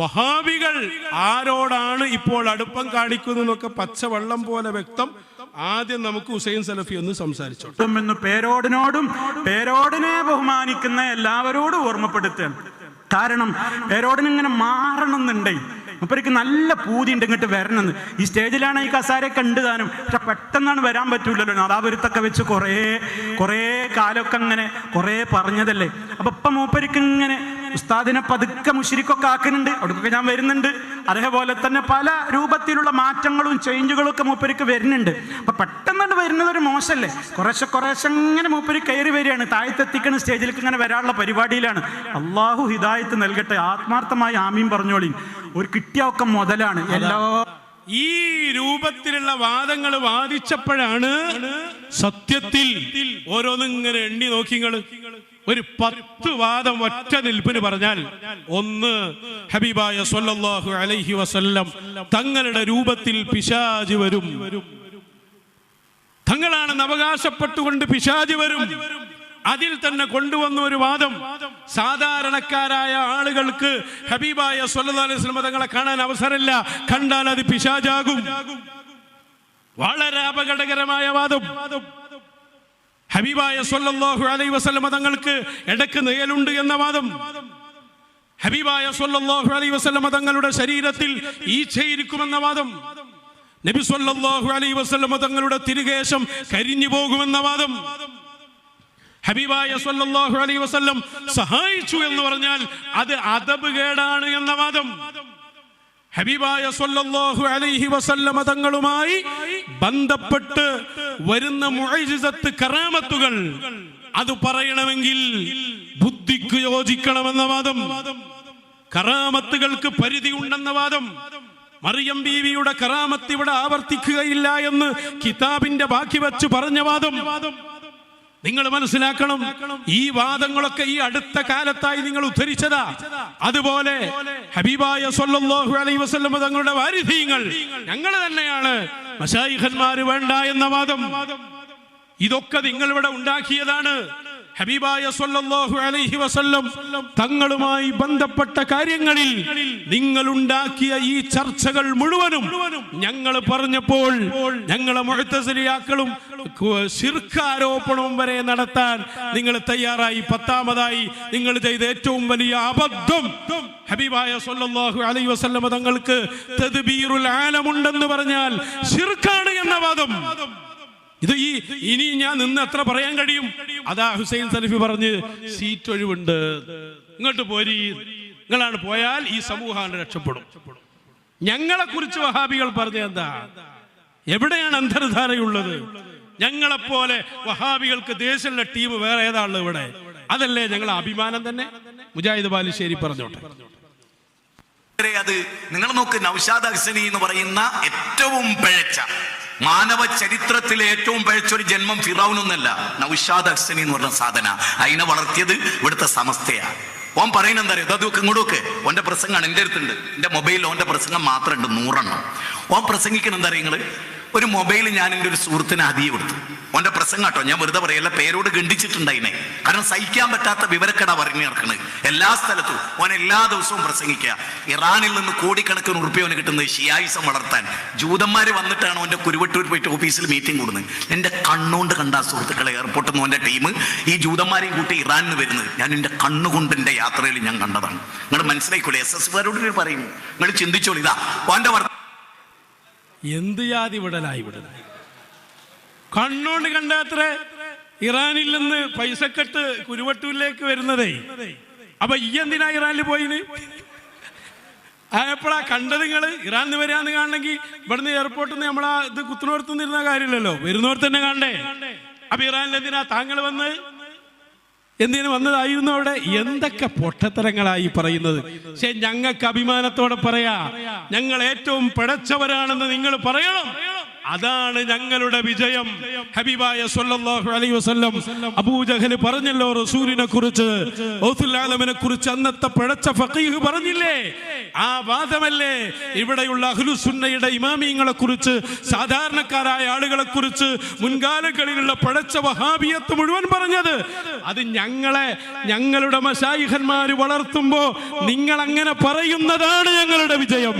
വഹാബികൾ ആരോടാണ് ഇപ്പോൾ അടുപ്പം കാണിക്കുന്നതെന്നൊക്കെ പച്ചവെള്ളം പോലെ വ്യക്തം. ആദ്യം നമുക്ക് ഹുസൈൻ സലഫി ഒന്ന് സംസാരിച്ചോട്ടെ എന്ന് പേരോടിനോടും പേരോടിനെ ബഹുമാനിക്കുന്ന എല്ലാവരോടും ഓർമ്മപ്പെടുത്തുകയാണ് കാരണം പേരോടിന് ഇങ്ങനെ എന്നുണ്ടെങ്കിൽ മുപ്പരിക്ക് നല്ല പൂതി ഉണ്ട് ഇങ്ങോട്ട് വരണമെന്ന്. ഈ സ്റ്റേജിലാണ് ഈ കസാരയൊക്കെ ഉണ്ട് താനും. പക്ഷെ പെട്ടെന്നാണ് വരാൻ പറ്റൂലല്ലോ. നാദാപുരത്തൊക്കെ വെച്ച് കുറേ കുറേ കാലമൊക്കെ അങ്ങനെ കുറേ പറഞ്ഞതല്ലേ. അപ്പൊ ഇപ്പം മൂപ്പരിക്കിങ്ങനെ ഉസ്താദിനെ പതുക്കെ മുഷിരിക്കൊക്കെ ആക്കുന്നുണ്ട്. അവിടേക്കൊക്കെ ഞാൻ വരുന്നുണ്ട്. അതേപോലെ തന്നെ പല രൂപത്തിലുള്ള മാറ്റങ്ങളും ചേഞ്ചുകളും ഒക്കെ മൂപ്പരിക്ക് വരുന്നുണ്ട്. അപ്പൊ പെട്ടെന്ന് വരുന്നത് ഒരു മോശമല്ലേ കുറേശ്ശെ കുറേശ്ശെ ഇങ്ങനെ മൂപ്പര് കയറി വരികയാണ്. താഴ്ത്തെത്തിക്കുന്ന സ്റ്റേജിലേക്ക് ഇങ്ങനെ വരാനുള്ള പരിപാടിയിലാണ്. അള്ളാഹു ഹിദായത്ത് നൽകട്ടെ. ആത്മാർത്ഥമായി ആമീം പറഞ്ഞോളി. ഒരു കിട്ടിയ ഒക്കെ മുതലാണ്. എല്ലാ ഈ രൂപത്തിലുള്ള വാദങ്ങൾ വാദിച്ചപ്പോഴാണ് സത്യത്തിൽ ഓരോന്നും ഇങ്ങനെ എണ്ണി നോക്കിങ്ങൾ ഒരു പത്ത് വാദം ഒറ്റ നിൽപ്പിന് പറഞ്ഞാൽ ഒന്ന് ഹബീബായ സൊല്ലാഹു അലൈഹി വസല്ലം തങ്ങളുടെ രൂപത്തിൽ പിശാജ് വരും. തങ്ങളാണെന്ന് അവകാശപ്പെട്ടുകൊണ്ട് പിശാജ് വരും. അതിൽ തന്നെ കൊണ്ടുവന്ന ഒരു വാദം സാധാരണക്കാരായ ആളുകൾക്ക് ഹബീബായ സല്ലല്ലാഹു അലൈഹി തങ്ങളെ കാണാൻ അവസരമില്ല. കണ്ടാൽ അത് പിശാജാകും. വളരെ അപകടകരമായ വാദം. ഹബീബായ സല്ലല്ലാഹു അലൈഹി വസല്ലം തങ്ങൾക്ക് ഇടയ്ക്ക് നേലുണ്ട് എന്ന വാദം. ഹബീബായ സല്ലല്ലാഹു അലൈഹി വസല്ലം തങ്ങളുടെ ശരീരത്തിൽ ഈച്ചയിരിക്കുമെന്ന വാദം. നബി സല്ലല്ലാഹു അലൈഹി വസല്ലം തങ്ങളുടെ തിരുകേശം കരിഞ്ഞു പോകുമെന്ന വാദം. ഹബീബായ സല്ലല്ലാഹു അലൈഹി വസല്ലം സഹായിച്ചു എന്ന് പറഞ്ഞാൽ അത് അദബ് കേടാണ് എന്ന വാദം. ഹബീബായ സല്ലല്ലാഹു അലൈഹി വസല്ലമ തങ്ങളുമായി ബന്ധപ്പെട്ട് വരുന്ന മുഴിസത്ത് കറാമത്തുകൾ അത് പറയണമെങ്കിൽ ബുദ്ധിക്ക് യോജിക്കണമെന്ന വാദം. കറാമത്തുകൾക്ക് പരിധി ഉണ്ടെന്ന വാദം. മറിയം ബീവിയുടെ കറാമത്ത് ഇവിടെ ആവർത്തിക്കുകയില്ല എന്ന് കിതാബിന്റെ ബാക്കി വെച്ച് പറഞ്ഞ വാദം. നിങ്ങൾ മനസ്സിലാക്കണം ഈ വാദങ്ങളൊക്കെ ഈ അടുത്ത കാലത്തായി നിങ്ങൾ ഉദ്ധരിച്ചതാ. അതുപോലെ ഹബീബായ സല്ലല്ലാഹു അലൈഹി വസല്ലം തങ്ങളുടെ വാരിധീങ്ങൾ ഞങ്ങൾ തന്നെയാണ്. മശായിഖന്മാര് വേണ്ട എന്ന വാദം. ഇതൊക്കെ നിങ്ങൾ ഇവിടെ ഉണ്ടാക്കിയതാണ്. ഹബീബായ സല്ലല്ലാഹു അലൈഹി വസല്ലം തങ്ങളുമായി ബന്ധപ്പെട്ട കാര്യങ്ങളിൽ നിങ്ങൾ ഉണ്ടാക്കിയ ഈ ചർച്ചകൾ മുഴുവനും ഞങ്ങൾ പറഞ്ഞപ്പോൾ ഞങ്ങളെ മുഴത്തസരിയാക്കളും ശിർക്കാരോപണവും വരെ നടത്താൻ നിങ്ങൾ തയ്യാറായി. പത്താമതായി നിങ്ങൾ ചെയ്ത ഏറ്റവും വലിയ അബദ്ധം ഹബീബായ സല്ലല്ലാഹു അലൈഹി വസല്ലം തങ്ങൾക്ക് തദ്ബീറുൽ ആലമുണ്ടെന്ന് പറഞ്ഞാൽ ശിർക്കാണ് എന്ന വാദം. ഇത് ഈ ഇനി ഞാൻ നിന്ന് എത്ര പറയാൻ കഴിയും? അതാ ഹുസൈൻ സലഫി പറഞ്ഞ് സീറ്റ് ഒഴിവുണ്ട്. ഇങ്ങോട്ട് പോരി. നിങ്ങളാണ് പോയാൽ ഈ സമൂഹമാണ് രക്ഷപ്പെടും. ഞങ്ങളെ കുറിച്ച് വഹാബികൾ പറഞ്ഞ എന്താ? എവിടെയാണ് അന്തർധാരയുള്ളത്? ഞങ്ങളെപ്പോലെ വഹാബികൾക്ക് ദേശമുള്ള ടീം വേറെ ഏതാണുള്ളത് ഇവിടെ? അതല്ലേ ഞങ്ങളെ അഭിമാനം തന്നെ? മുജാഹിദ് ബാലുശ്ശേരി പറഞ്ഞോട്ടെ. അത് നിങ്ങൾ നോക്ക് നൗഷാദ് അഹ്സനി എന്ന് പറയുന്ന ഏറ്റവും പിഴച്ച മാനവ ചരിത്രത്തിലെ ഏറ്റവും പിഴച്ച ഒരു ജന്മം ഫിറൌനൊന്നല്ല നൗഷാദ് അഹ്സനി എന്ന് പറഞ്ഞ സാധന. അതിനെ വളർത്തിയത് ഇവിടുത്തെ സമസ്തയാണ് ഓൻ പറയുന്നത് എന്താ അറിയോ? അതൊക്കെ ഇങ്ങോട്ടൊക്കെ ഓന്റെ പ്രസംഗമാണ് എന്റെ അടുത്തുണ്ട്. എന്റെ മൊബൈലിൽ ഓന്റെ പ്രസംഗം മാത്രമുണ്ട് നൂറെണ്ണം. ഓൻ പ്രസംഗിക്കണം എന്താ അറിയോ നിങ്ങൾ? ഒരു മൊബൈൽ ഞാൻ എന്റെ ഒരു സുഹൃത്തിന് അതിയെ കൊടുത്തു. ഓന്റെ പ്രസംഗം കേട്ടോ ഞാൻ വെറുതെ പറയല്ല പേരോട് ഗണ്ടിച്ചിട്ടുണ്ടായിനെ കാരണം സഹിക്കാൻ പറ്റാത്ത വിവരക്കട പറഞ്ഞു നടക്കുന്നത് എല്ലാ സ്ഥലത്തും ഓൻ എല്ലാ ദിവസവും പ്രസംഗിക്കുക. ഇറാനിൽ നിന്ന് കോടിക്കണക്കിന് ഉറുപ്പ്യ അവന് കിട്ടുന്നത് ഷിയായിസം വളർത്താൻ. ജൂതന്മാർ വന്നിട്ടാണ് ഓന്റെ കുരുവട്ടൂർ പോയിട്ട് ഓഫീസിൽ മീറ്റിംഗ് കൂടുന്നത്. എന്റെ കണ്ണുകൊണ്ട് കണ്ട സുഹൃത്തുക്കളെ എയർപോർട്ടിൽ നിന്ന് ഓന്റെ ടീം ഈ ജൂതന്മാരെയും കൂട്ടി ഇറാനിൽ വരുന്നത്. ഞാൻ എന്റെ കണ്ണുകൊണ്ട് എന്റെ യാത്രയിൽ ഞാൻ കണ്ടതാണ്. നിങ്ങൾ മനസ്സിലായിക്കോളെ എസ് എസ് കാരോട് പറയും. നിങ്ങൾ ചിന്തിച്ചോളൂ ഇതാ ഓന്റെ എന്ത് ജാതി വിടലായി വിടലായി കണ്ണോണ്ട് കണ്ടാത്ര ഇറാനിൽ നിന്ന് പൈസക്കെട്ട് കുരുവട്ടൂരിലേക്ക് വരുന്നതേ. അപ്പൊ ഈ എന്തിനാ ഇറാനിൽ പോയിന്? എപ്പോഴാ കണ്ടത് നിങ്ങൾ ഇറാനിൽ വരാന്ന് കാണണമെങ്കിൽ ഇവിടുന്ന് എയർപോർട്ടിൽ നിന്ന് നമ്മളാ ഇത് കുത്തിനോർത്തുന്നിരുന്ന കാര്യമില്ലല്ലോ. വരുന്നോർത്ത് തന്നെ കാണണ്ടേ? അപ്പൊ ഇറാനിൽ എന്തിനാ താങ്കൾ വന്ന് എന്തിനു വന്നതായിരുന്നു അവിടെ? എന്തൊക്കെ പൊട്ടത്തരങ്ങളായി പറയുന്നത്? പക്ഷെ ഞങ്ങൾക്ക് അഭിമാനത്തോടെ പറയാ. ഞങ്ങൾ ഏറ്റവും പിഴച്ചവരാണെന്ന് നിങ്ങൾ പറയണം. അതാണ് ഞങ്ങളുടെ വിജയം. ഹബീബായ സല്ലല്ലാഹു അലൈഹി വസല്ലം അബൂജഹൽ പറഞ്ഞല്ലോ റസൂലിനെ കുറിച്ച് ഔസുല്ലാലമിനെ കുറിച്ച് അന്നത്തെ പിഴച്ച ഫഖീഹ് പറഞ്ഞില്ലേ? ആ വാദമല്ലേ? ഇവിടെയുള്ള അഹ്ലുസുന്നയുടെ ഇമാമിയങ്ങളെ കുറിച്ച് സാധാരണക്കാരായ ആളുകളെ കുറിച്ച് മുൻകാലങ്ങളിലുള്ള പിഴച്ച വഹാബിയത്ത് മുഴുവൻ പറഞ്ഞത്. അത് ഞങ്ങളെ ഞങ്ങളുടെ മശായിഹന്മാര് വളർത്തുമ്പോൾ നിങ്ങൾ അങ്ങനെ പറയുന്നതാണ് ഞങ്ങളുടെ വിജയം.